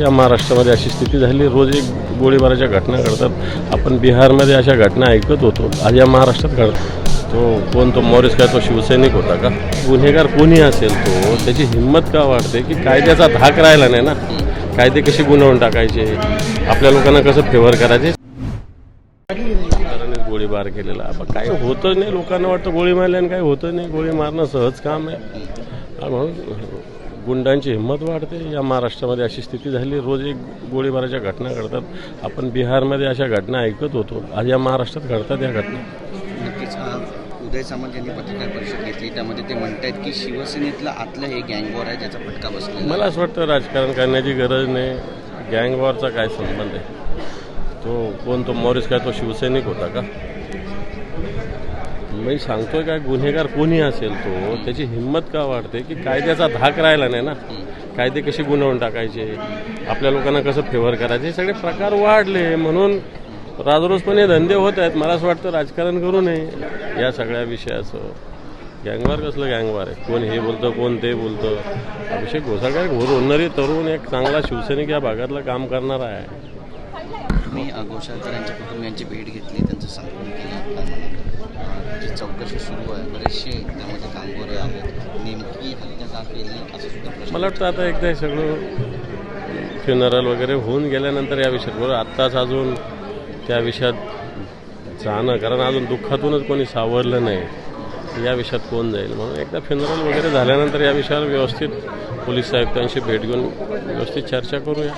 या महाराष्ट्रामध्ये अशी स्थिती झाली. रोज एक गोळीबाराच्या घटना घडतात. आपण बिहारमध्ये अशा घटना ऐकत होतो. आज या महाराष्ट्रात घडतात. तो कोण? तो मॉरिस काय? तो शिवसैनिक होता का? गुन्हेगार कोणी असेल तो त्याची हिंमत का वाढते? की कायद्याचा धाक राहिला नाही ना? कायदे कसे गुणवून टाकायचे? आपल्या लोकांना कसं फेवर करायचे? गोळीबार केलेला. पण काय होतं नाही? लोकांना वाटतं गोळी मारल्याने काही होतं नाही? गोळी मारणं सहज काम आहे. म्हणून गुंडांची हिंमत वाढते. या महाराष्ट्रामध्ये अशी स्थिती झाली रोज एक गोळीबाराच्या घटना घडतात. आपण बिहारमध्ये अशा घटना ऐकत होतो. आज या महाराष्ट्रात घडतात या घटना. नक्कीच उदय सामंत यांनी पत्रकार परिषद घेतली. त्यामध्ये ते म्हणतायत की शिवसेनेतलं आतलं हे गँगवॉर आहे ज्याचा फटका बसलेला मला असं वाटतं राजकारण करण्याची गरज नाही. गँग वॉरचा काय संबंध आहे? तो कोण? तो मॉरिस काय? तो शिवसैनिक होता का? मी सांगतोय काय गुन्हेगार कोणी असेल तो त्याची हिंमत का वाढते की कायद्याचा धाक राहिला नाही ना? कायदे कसे गुणवून टाकायचे? आपल्या लोकांना कसं फेवर करायचे? हे सगळे प्रकार वाढले. म्हणून राजरोजपणे धंदे होत आहेत. मला असं वाटतं राजकारण करू नये. या सगळ्या विषयाचं. गँगवार कसलं गँगवार आहे? कोण हे बोलतं कोण ते बोलतं? अभिषेक घोसाळकर घोर होणारी तरुण एक चांगला शिवसैनिक या भागातलं काम करणारा आहे. मी घोसाळकरांच्या कुटुंबियांची भेट घेतली त्यांचं सांगून केलं. चौकशी सुरू आहे. बरेचसे त्यामध्ये कामगार आहेत. नेमकी हत्या का केली असं सुद्धा मला वाटतं आता एकदा हे सगळं फ्युनरल वगैरे होऊन गेल्यानंतर या विषयात बरोबर आत्ताच अजून त्या विषयात जाणं कारण अजून दुःखातूनच कोणी सावरलं नाही. या विषयात कोण जाईल? म्हणून एकदा फ्युनरल वगैरे झाल्यानंतर या विषयावर व्यवस्थित पोलीस आयुक्तांशी भेट घेऊन व्यवस्थित चर्चा करूया.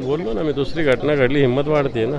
बोललो ना मी दुसरी घटना घडली हिंमत वाढते ना.